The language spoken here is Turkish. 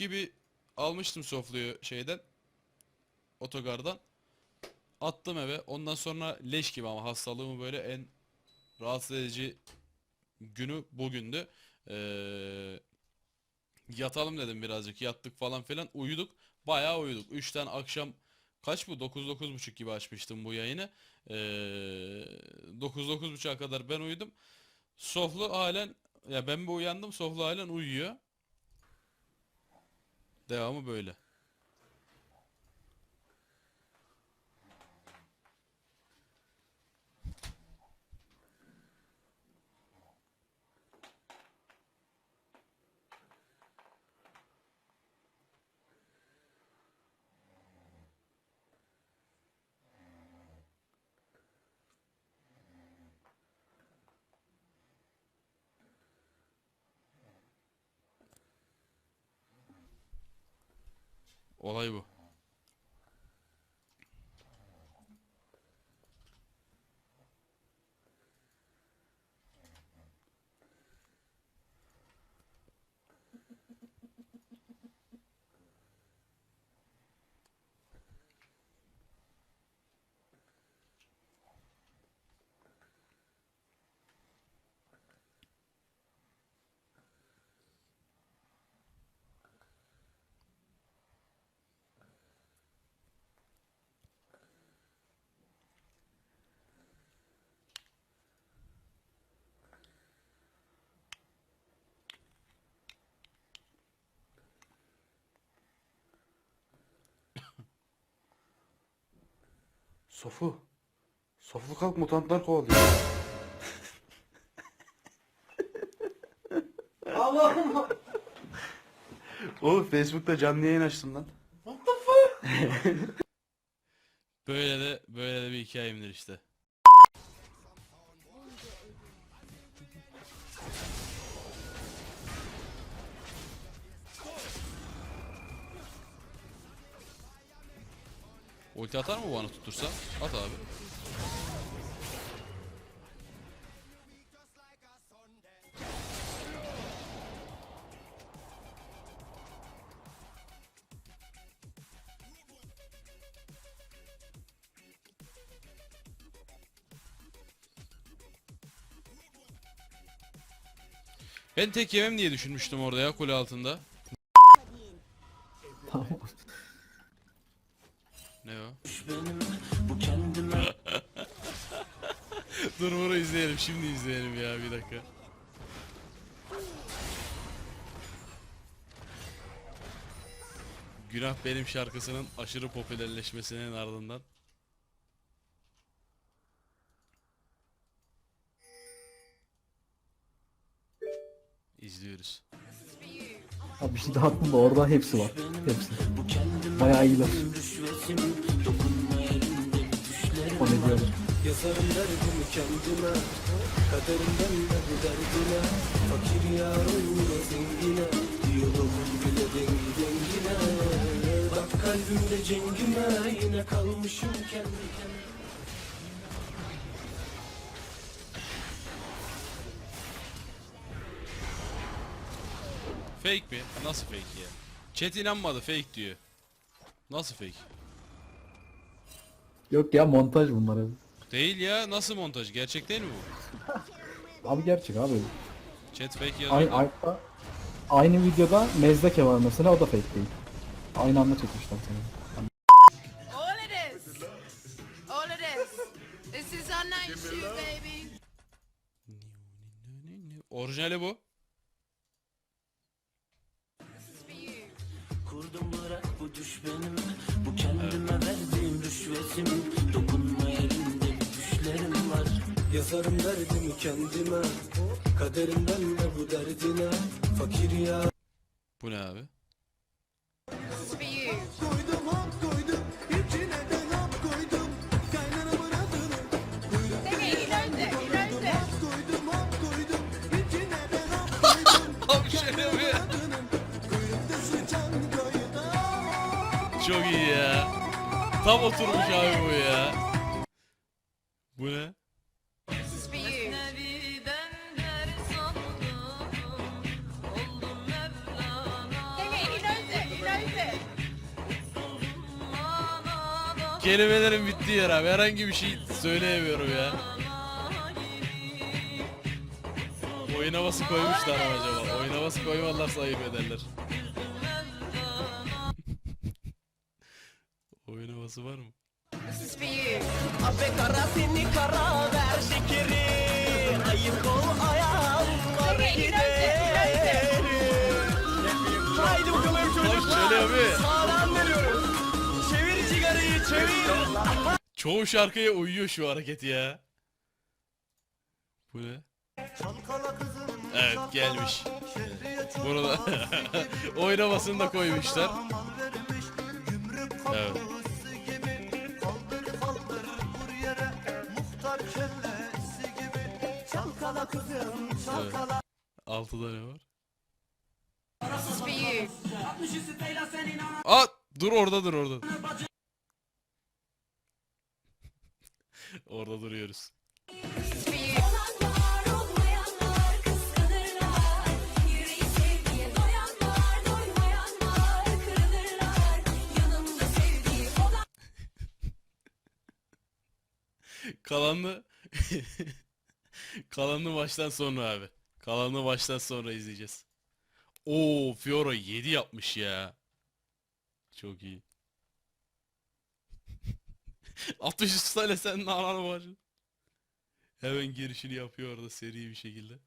gibi almıştım sofluyu şeyden. Otogardan. Attım eve. Ondan sonra leş gibi ama hastalığımı böyle en rahatsız edici günü bugündü. Ee, yatalım dedim birazcık. Yattık falan filan. Uyuduk. Bayağı uyuduk. 3'ten akşam kaç bu? 9-9.30 gibi açmıştım bu yayını. Ee, 9-9.30'a kadar ben uyudum. Soflu halen ya ben bir uyandım. Soflu halen uyuyor. Devamı böyle. Olay bu. Sofu. Sofu kalk mutantlar kovalıyor. Allah'ım. Oğlum Facebook'ta canlı yayın açtım lan. Böyle de böyle de bir hikayemdir işte. Ulti atar mı bana tutursa? At abi. Ben tek yemem diye düşünmüştüm orada ya kule altında. Ne o? Dur bunu izleyelim şimdi izleyelim ya bir dakika. Günah Benim şarkısının aşırı popülerleşmesinin ardından izliyoruz. Abi bir şey daha attım da orada hepsi var. Hepsi. Bayağı iyiler. Diyor? Yazarım derdimi kendime Kaderimden de bu derdine Fakir yar oynuyor zengine Diyalogum bile dengi dengine Bak kalbimde cengime Yine kalmışım kendi kendime Fake mi? Nasıl fake ya? Chat inanmadı fake diyor. Nasıl fake? Yok ya montaj bunlar abi. Değil ya nasıl montaj? Gerçek değil mi bu? Abi gerçek abi. Chat fake yazıyor. Aynı, aynı, aynı videoda Mezdeke var mesela o da fake değil. Aynı anda çekmişler seni. All of this. All of this. This is our night shoe, baby. Orijinali bu. Kurdum bırak bu düş benim Bu kendime verdiğim rüşvetim. Dokunma elinde bir düşlerim var. Yazarım derdimi kendime Kaderimden de bu derdine. Fakir yar Bu ne abi? Çok iyi ya. Tam oturmuş abi bu ya. Bu ne? Kelimelerin bittiği yer abi. Herhangi bir şey söyleyemiyorum ya. Oyun havası koymuşlar mı acaba? Oyun havası koymalarsa ayıp ederler. Havası var mı? Kara seni kara ver şekeri ol ayağım var giderim Haydi bakalım çocuklar abi. Sağdan veriyorum Çevir cigarayı çevir Çoğu şarkıya uyuyor şu hareket ya. Bu ne? Evet gelmiş. Bunu da oynamasını da koymuşlar. Evet. Evet. Altıda ne var? You. Aa dur orada dur orada. orada duruyoruz. This Kalanını baştan sonra abi. Kalanını baştan sonra izleyeceğiz. Oo Fiora 7 yapmış ya. Çok iyi. 60 ustayla sen ne anan var? Hemen girişini yapıyor orada seri bir şekilde.